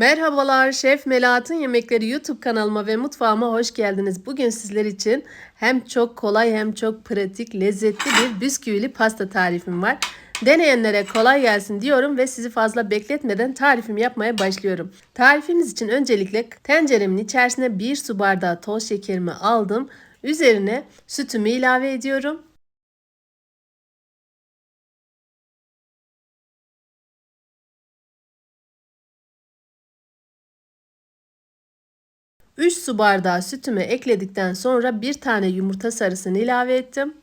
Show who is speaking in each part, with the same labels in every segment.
Speaker 1: Merhabalar, Şef Melahat'ın Yemekleri YouTube kanalıma ve mutfağıma hoş geldiniz. Bugün sizler için hem çok kolay hem çok pratik, lezzetli bir bisküvili pasta tarifim var. Deneyenlere kolay gelsin diyorum ve sizi fazla bekletmeden tarifimi yapmaya başlıyorum. Tarifimiz için öncelikle tenceremin içerisine bir su bardağı toz şekerimi aldım. Üzerine sütümü ilave ediyorum. 3 su bardağı sütümü ekledikten sonra bir tane yumurta sarısını ilave ettim.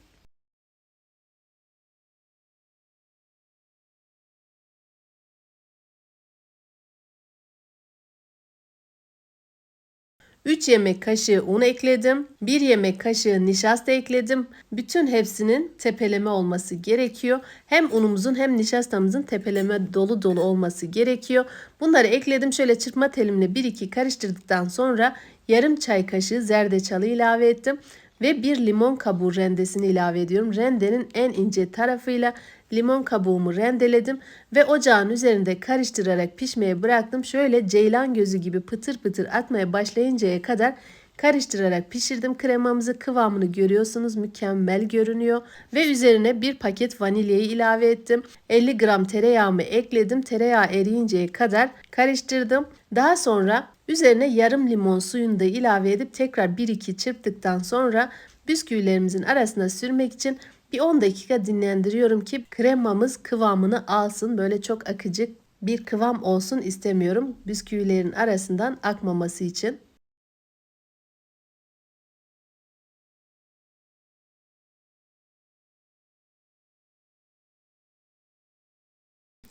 Speaker 1: Üç yemek kaşığı un ekledim. bir yemek kaşığı nişasta ekledim. Bütün hepsinin tepeleme olması gerekiyor. Hem unumuzun hem nişastamızın tepeleme dolu dolu olması gerekiyor. Bunları ekledim. Şöyle çırpma telimle 1-2 karıştırdıktan sonra yarım çay kaşığı zerdeçalı ilave ettim ve bir limon kabuğu rendesini ilave ediyorum. Rendenin en ince tarafıyla limon kabuğumu rendeledim ve ocağın üzerinde karıştırarak pişmeye bıraktım. Şöyle ceylan gözü gibi pıtır pıtır atmaya başlayıncaya kadar karıştırarak pişirdim. Kremamızı kıvamını görüyorsunuz mükemmel görünüyor ve üzerine bir paket vanilyayı ilave ettim. 50 gram tereyağımı ekledim. Tereyağı eriyinceye kadar karıştırdım. Daha sonra üzerine yarım limon suyunu da ilave edip tekrar 1-2 çırptıktan sonra bisküvilerimizin arasına sürmek için bir 10 dakika dinlendiriyorum ki kremamız kıvamını alsın. Böyle çok akıcı bir kıvam olsun istemiyorum. Bisküvilerin arasından akmaması için.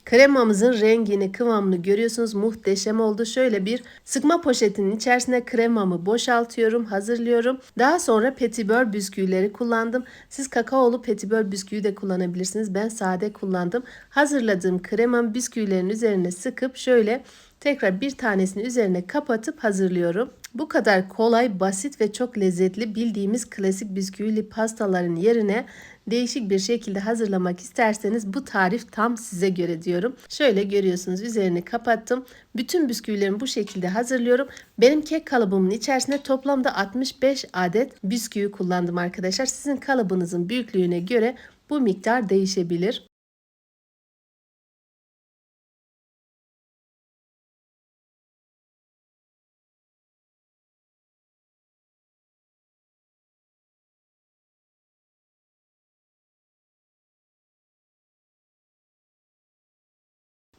Speaker 1: Kremamızın rengini, kıvamını görüyorsunuz. Muhteşem oldu. Şöyle bir sıkma poşetinin içerisine kremamı boşaltıyorum, hazırlıyorum. Daha sonra petibör bisküvileri kullandım. Siz kakaolu petibör bisküvi de kullanabilirsiniz. Ben sade kullandım. Hazırladığım kremamı bisküvilerin üzerine sıkıp şöyle tekrar bir tanesini üzerine kapatıp hazırlıyorum. Bu kadar kolay, basit ve çok lezzetli bildiğimiz klasik bisküvili pastaların yerine değişik bir şekilde hazırlamak isterseniz bu tarif tam size göre diyorum. Şöyle görüyorsunuz üzerini kapattım. Bütün bisküvilerimi bu şekilde hazırlıyorum. Benim kek kalıbımın içerisinde toplamda 65 adet bisküvi kullandım arkadaşlar. Sizin kalıbınızın büyüklüğüne göre bu miktar değişebilir.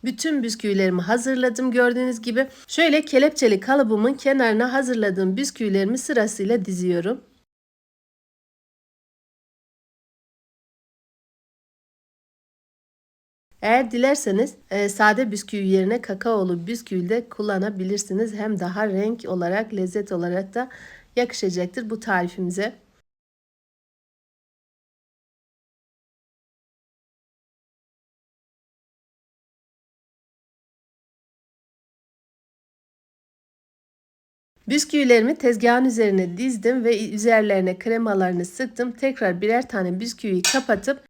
Speaker 1: Bütün bisküvilerimi hazırladım gördüğünüz gibi. Şöyle kelepçeli kalıbımın kenarına hazırladığım bisküvilerimi sırasıyla diziyorum. Eğer dilerseniz e, sade bisküvi yerine kakaolu bisküvi de kullanabilirsiniz. Hem daha renk olarak, lezzet olarak da yakışacaktır bu tarifimize. Bisküvilerimi tezgahın üzerine dizdim ve üzerlerine kremalarını sıktım. Tekrar birer tane bisküviyi kapatıp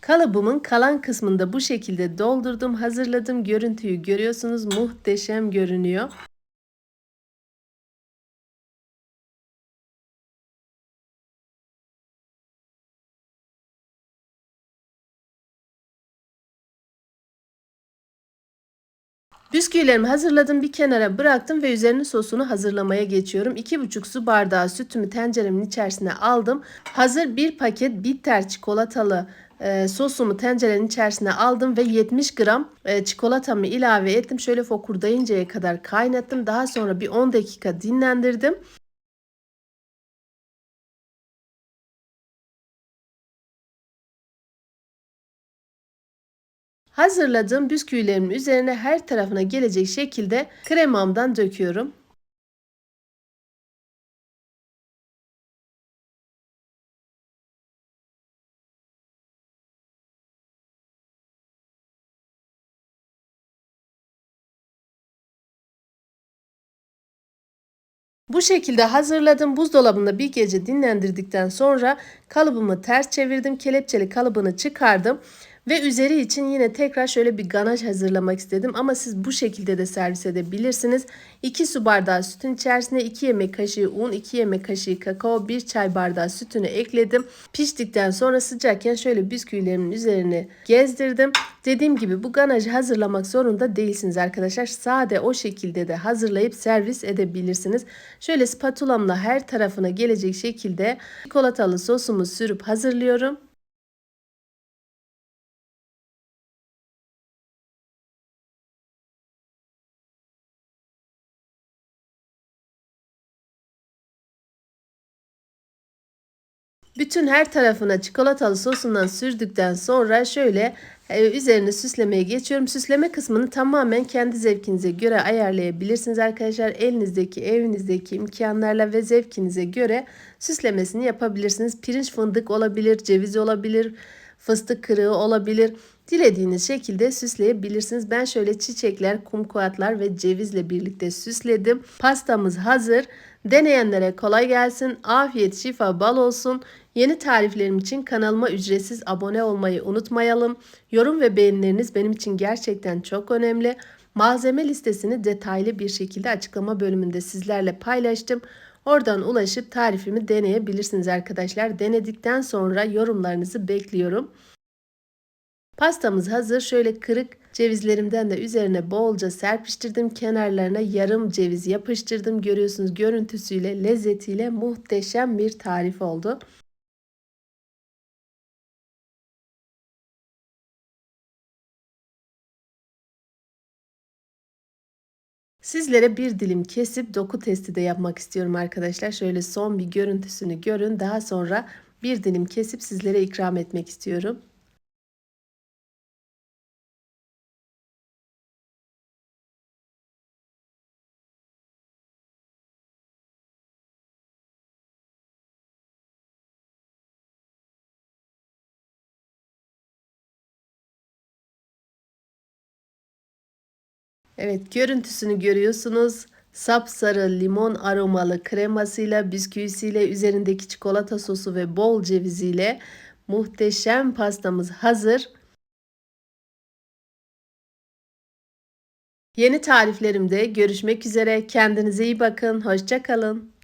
Speaker 1: Kalıbımın kalan kısmında bu şekilde doldurdum, hazırladım. Görüntüyü görüyorsunuz. Muhteşem görünüyor. Bisküvilerimi hazırladım bir kenara bıraktım ve üzerine sosunu hazırlamaya geçiyorum. 2,5 su bardağı sütümü tenceremin içerisine aldım. Hazır bir paket bitter çikolatalı e, sosumu tencerenin içerisine aldım ve 70 gram e, çikolatamı ilave ettim. Şöyle fokurdayıncaya kadar kaynattım. Daha sonra bir 10 dakika dinlendirdim. Hazırladığım bisküvilerimin üzerine her tarafına gelecek şekilde kremamdan döküyorum. Bu şekilde hazırladım. Buzdolabında bir gece dinlendirdikten sonra kalıbımı ters çevirdim. Kelepçeli kalıbını çıkardım. Ve üzeri için yine tekrar şöyle bir ganaj hazırlamak istedim. Ama siz bu şekilde de servis edebilirsiniz. 2 su bardağı sütün içerisine 2 yemek kaşığı un, 2 yemek kaşığı kakao, 1 çay bardağı sütünü ekledim. Piştikten sonra sıcakken şöyle bisküvilerimin üzerine gezdirdim. Dediğim gibi bu ganajı hazırlamak zorunda değilsiniz arkadaşlar. Sade o şekilde de hazırlayıp servis edebilirsiniz. Şöyle spatulamla her tarafına gelecek şekilde çikolatalı sosumu sürüp hazırlıyorum. Bütün her tarafına çikolatalı sosundan sürdükten sonra şöyle e, üzerine süslemeye geçiyorum. Süsleme kısmını tamamen kendi zevkinize göre ayarlayabilirsiniz arkadaşlar. Elinizdeki, evinizdeki imkanlarla ve zevkinize göre süslemesini yapabilirsiniz. Pirinç fındık olabilir, ceviz olabilir, fıstık kırığı olabilir. Dilediğiniz şekilde süsleyebilirsiniz. Ben şöyle çiçekler, kumkuatlar ve cevizle birlikte süsledim. Pastamız hazır. Deneyenlere kolay gelsin. Afiyet, şifa, bal olsun. Yeni tariflerim için kanalıma ücretsiz abone olmayı unutmayalım. Yorum ve beğenileriniz benim için gerçekten çok önemli. Malzeme listesini detaylı bir şekilde açıklama bölümünde sizlerle paylaştım. Oradan ulaşıp tarifimi deneyebilirsiniz arkadaşlar. Denedikten sonra yorumlarınızı bekliyorum. Pastamız hazır. Şöyle kırık cevizlerimden de üzerine bolca serpiştirdim. Kenarlarına yarım ceviz yapıştırdım. Görüyorsunuz görüntüsüyle, lezzetiyle muhteşem bir tarif oldu. Sizlere bir dilim kesip doku testi de yapmak istiyorum arkadaşlar. Şöyle son bir görüntüsünü görün. Daha sonra bir dilim kesip sizlere ikram etmek istiyorum. Evet görüntüsünü görüyorsunuz. Sapsarı limon aromalı kremasıyla, bisküvisiyle, üzerindeki çikolata sosu ve bol ceviziyle muhteşem pastamız hazır. Yeni tariflerimde görüşmek üzere. Kendinize iyi bakın. Hoşçakalın.